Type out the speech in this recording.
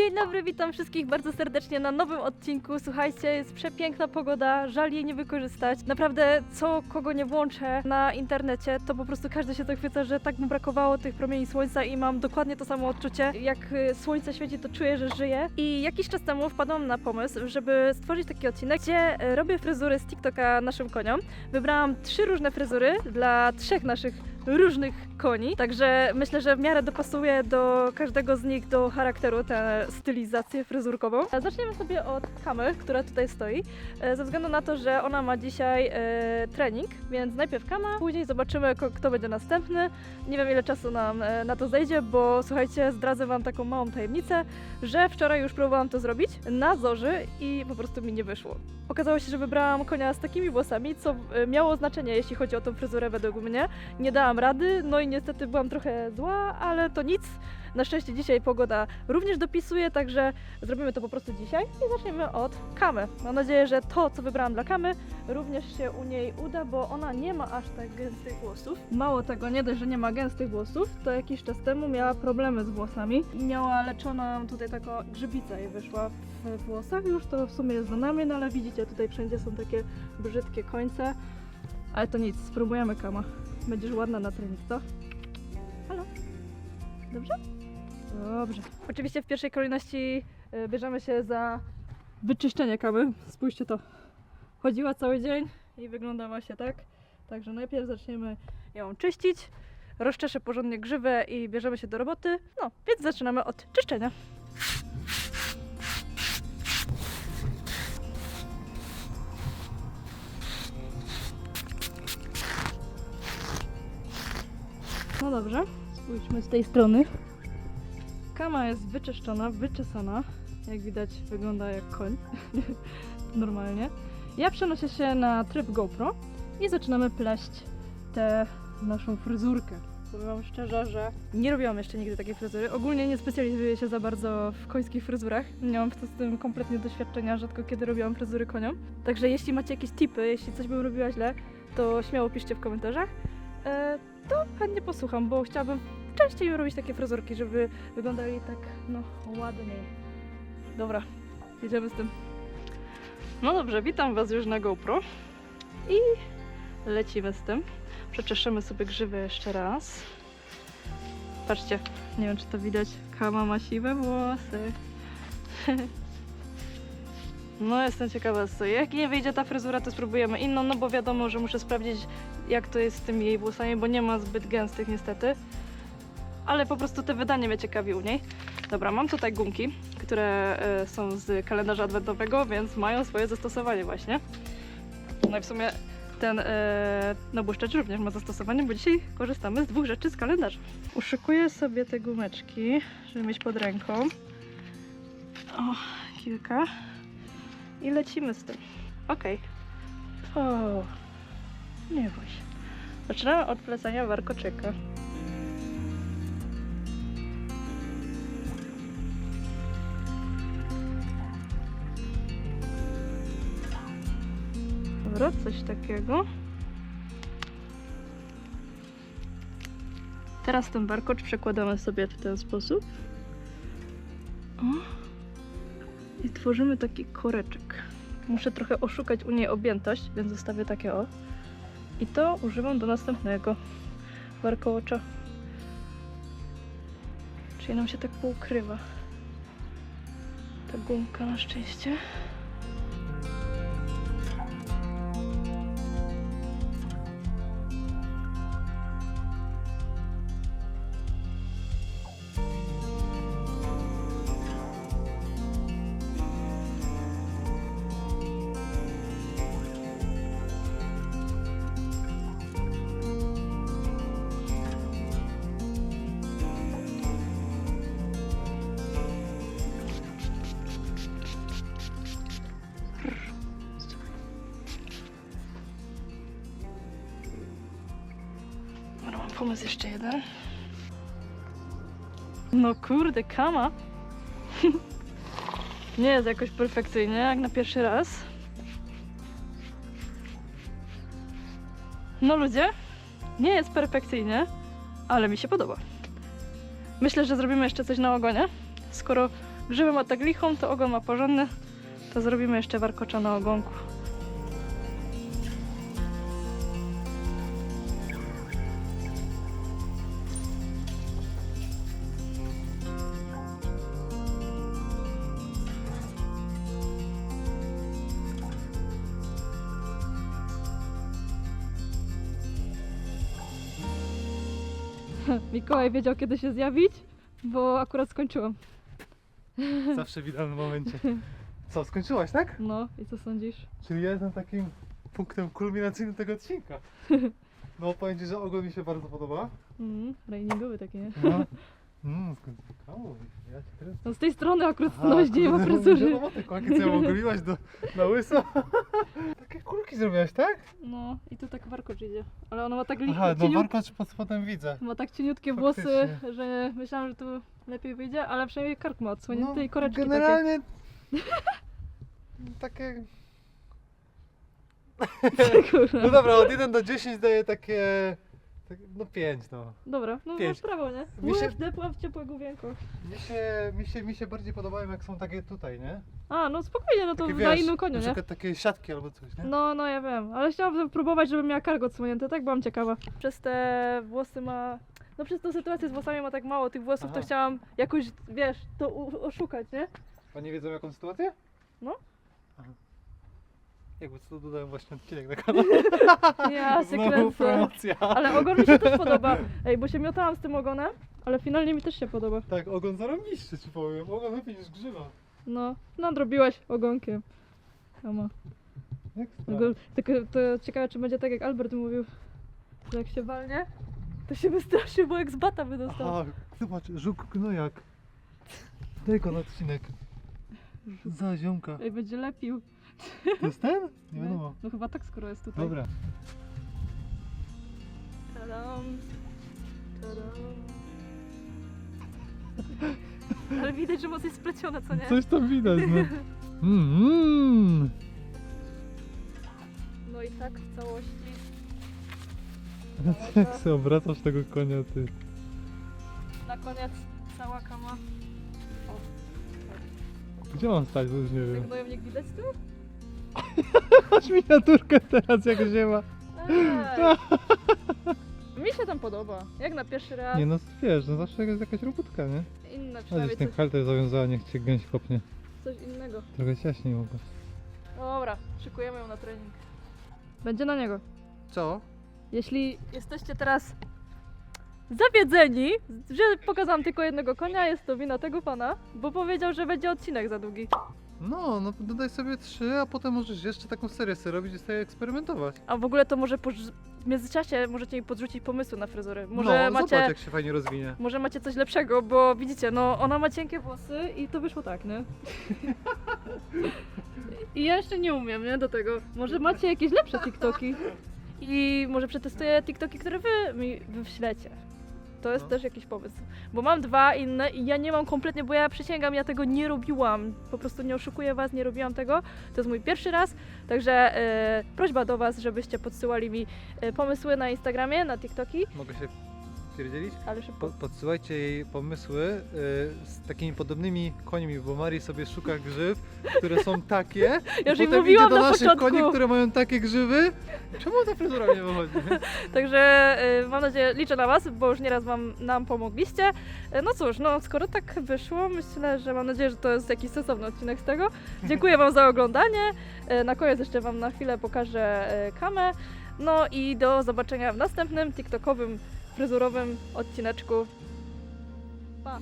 Dzień dobry, witam wszystkich bardzo serdecznie na nowym odcinku. Słuchajcie, jest przepiękna pogoda, żal jej nie wykorzystać. Naprawdę, co kogo nie włączę na internecie, to po prostu każdy się zachwyca, że tak mu brakowało tych promieni słońca i mam dokładnie to samo odczucie. Jak y, słońce świeci, to czuję, że żyję. I jakiś czas temu wpadłam na pomysł, żeby stworzyć taki odcinek, gdzie y, robię fryzury z TikToka naszym koniom. Wybrałam trzy różne fryzury dla trzech naszych różnych koni, także myślę, że w miarę dopasuje do każdego z nich do charakteru tę stylizację fryzurkową. A Zaczniemy sobie od Kamy, która tutaj stoi, e, ze względu na to, że ona ma dzisiaj e, trening, więc najpierw Kama, później zobaczymy kto będzie następny. Nie wiem ile czasu nam e, na to zejdzie, bo słuchajcie, zdradzę wam taką małą tajemnicę, że wczoraj już próbowałam to zrobić na zorzy i po prostu mi nie wyszło. Okazało się, że wybrałam konia z takimi włosami, co e, miało znaczenie, jeśli chodzi o tą fryzurę według mnie. Nie dałam rady, no i niestety byłam trochę zła, ale to nic. Na szczęście dzisiaj pogoda również dopisuje, także zrobimy to po prostu dzisiaj i zaczniemy od Kamy. Mam nadzieję, że to, co wybrałam dla Kamy, również się u niej uda, bo ona nie ma aż tak gęstych włosów. Mało tego, nie dość, że nie ma gęstych włosów, to jakiś czas temu miała problemy z włosami i miała leczoną tutaj taka grzybica jej wyszła w włosach. Już to w sumie jest za nami, no ale widzicie, tutaj wszędzie są takie brzydkie końce. Ale to nic, spróbujemy Kama. Będziesz ładna na trening, co? Halo? Dobrze? Dobrze. Oczywiście w pierwszej kolejności y, bierzemy się za wyczyszczenie kamy. Spójrzcie to. Chodziła cały dzień i wyglądała się tak. Także najpierw zaczniemy ją czyścić. Rozczeszę porządnie grzywę i bierzemy się do roboty. No, więc zaczynamy od czyszczenia. No dobrze, spójrzmy z tej strony. Kama jest wyczyszczona, wyczesana. Jak widać wygląda jak koń. Normalnie. Ja przenoszę się na tryb GoPro i zaczynamy pleść tę naszą fryzurkę. Powiem wam szczerze, że nie robiłam jeszcze nigdy takiej fryzury. Ogólnie nie specjalizuję się za bardzo w końskich fryzurach. Nie mam z tym kompletnie doświadczenia, rzadko kiedy robiłam fryzury koniom. Także jeśli macie jakieś tipy, jeśli coś bym robiła źle, to śmiało piszcie w komentarzach. E, to chętnie posłucham, bo chciałabym częściej robić takie fryzurki, żeby wyglądali tak, no, ładniej. Dobra, jedziemy z tym. No dobrze, witam Was już na GoPro i lecimy z tym. Przeczeszymy sobie grzywę jeszcze raz. Patrzcie, nie wiem czy to widać, Kama ma siwe włosy. No jestem ciekawa co. Jak nie wyjdzie ta fryzura, to spróbujemy inną, no bo wiadomo, że muszę sprawdzić jak to jest z tymi jej włosami, bo nie ma zbyt gęstych niestety. Ale po prostu te wydanie mnie ciekawi u niej. Dobra, mam tutaj gumki, które e, są z kalendarza adwentowego, więc mają swoje zastosowanie właśnie. No i w sumie ten e, nabłyszczacz również ma zastosowanie, bo dzisiaj korzystamy z dwóch rzeczy z kalendarza. Uszykuję sobie te gumeczki, żeby mieć pod ręką. O, kilka. I lecimy z tym. Okej. O, nie bój się. Zaczynamy od plecenia warkoczyka. Dobra, coś takiego. Teraz ten warkocz przekładamy sobie w ten sposób. O. I tworzymy taki koreczek. Muszę trochę oszukać u niej objętość, więc zostawię takie o. I to używam do następnego warkołocza. Czyli nam się tak poukrywa. Ta gumka na szczęście. Pomysł jeszcze jeden. No kurde, kama. Nie jest jakoś perfekcyjnie, jak na pierwszy raz. No ludzie, nie jest perfekcyjnie, ale mi się podoba. Myślę, że zrobimy jeszcze coś na ogonie, skoro Grzyby ma tak lichą, to ogon ma porządny. To zrobimy jeszcze warkocza na ogonku. Mikołaj wiedział kiedy się zjawić, bo akurat skończyłam. Zawsze w idealnym momencie. Co, skończyłaś, tak? No i co sądzisz? Czyli ja jestem takim punktem kulminacyjnym tego odcinka. No powiem Ci, że ogon mi się bardzo podoba. Mm, rainingowy taki, nie? No. Mmm, skąd ja Cię teraz... No z tej strony akurat Aha, noś nie ma fryzury. No, te kłaki, co ją ogoliłaś do, na łyso. Takie kulki zrobiłaś, tak? No i tu tak warkocz idzie. Ale ona ma tak li- Aha, no warkocz pod spodem widzę. Ma tak cieniutkie włosy, Faktycznie. że myślałam, że tu lepiej wyjdzie, ale przynajmniej kark ma odsłonięty No, i koreczki generalnie... Takie... takie. Kurwa. No dobra, od 1 do 10 daję takie... tak- No 5 no. Dobra, no Pięć. masz prawo, nie? Mi się- Łeb wdepła w ciepłe główienko. Mi się, mi, się, mi się bardziej podobają jak są takie tutaj, nie? A, no spokojnie, no to Takie, na wiesz, innym koniu, na nie? przykład takie siatki albo coś, nie? No, no ja wiem, ale chciałabym próbować, żeby miała kargo odsłonięte, tak byłam ciekawa. Przez te włosy ma... No przez tą sytuację z włosami ma tak mało tych włosów, to Aha. chciałam jakoś, wiesz, to u- oszukać, nie? Oni wiedzą jaką sytuację? No. Jakby co to dodałem właśnie odcinek na kanał. Ja się Znowu kręcę. promocja. Ale ogon mi się też podoba. Ej, bo się miotałam z tym ogonem, ale finalnie mi też się podoba. Tak, ogon zarąbiście ci powiem. Ogon lepiej niż grzyba. No, nadrobiłaś ogonkiem. Sama. Ekstra. Tylko to ciekawe, czy będzie tak jak Albert mówił, że jak się walnie, to się wystraszy, bo jak z bata by dostał. Aha, zobacz, żuk gnojak. Daj go na odcinek. Za ziomka. Ej, będzie lepił. To jest ten? Nie wiadomo. No chyba tak, skoro jest tutaj. Dobra. Tadam. Tadam. Ale widać, że moc jest spleciona, co nie? Coś tam widać, no. Mm, No i tak w całości. Jak sobie obracasz tego konia, ty. Na koniec cała kama. Gdzie mam stać, to już nie Jak wiem. gnojownik widać tu? Masz miniaturkę teraz, jak ziema. Ej. Mi się tam podoba. Jak na pierwszy raz. Nie no, wiesz, no zawsze jest jakaś robótka, nie? Inne A gdzieś przynajmniej ten coś, halter zawiązała, niech cię gęś kopnie. coś innego. Trochę ciaśniej mogło. Dobra, szykujemy ją na trening. Będzie na niego. Co? Jeśli jesteście teraz zawiedzeni, że pokazałam tylko jednego konia, jest to wina tego pana, bo powiedział, że będzie odcinek za długi. No, no dodaj sobie trzy, a potem możesz jeszcze taką serię sobie robić i sobie eksperymentować. A w ogóle to może poż- w międzyczasie możecie mi podrzucić pomysły na fryzury. Może no, macie... zobacz jak się fajnie rozwinie. Może macie coś lepszego, bo widzicie, no ona ma cienkie włosy i to wyszło tak, nie? I ja jeszcze nie umiem, nie? Do tego. Może macie jakieś lepsze TikToki i może przetestuję TikToki, które wy mi wyślecie. To jest No. też jakiś pomysł. Bo mam dwa inne i ja nie mam kompletnie, bo ja przysięgam, ja tego nie robiłam. Po prostu nie oszukuję was, nie robiłam tego. To jest mój pierwszy raz, także e, prośba do was, żebyście podsyłali mi e, pomysły na Instagramie, na TikToki, Mogę się pierdzielić? ale szybko. Po, podsyłajcie jej pomysły y, z takimi podobnymi końmi, bo Mari sobie szuka grzyw, które są takie. Ja już potem mówiłam do na naszych początku. koni, które mają takie grzywy. Czemu ta fryzura nie wychodzi? Także y, mam nadzieję, liczę na Was, bo już nieraz wam, nam pomogliście. Y, No cóż, no skoro tak wyszło, myślę, że mam nadzieję, że to jest jakiś sensowny odcinek z tego. Dziękuję Wam za oglądanie. Y, Na koniec jeszcze Wam na chwilę pokażę y, kamę. No i do zobaczenia w następnym TikTokowym, fryzurowym odcineczku. Pa!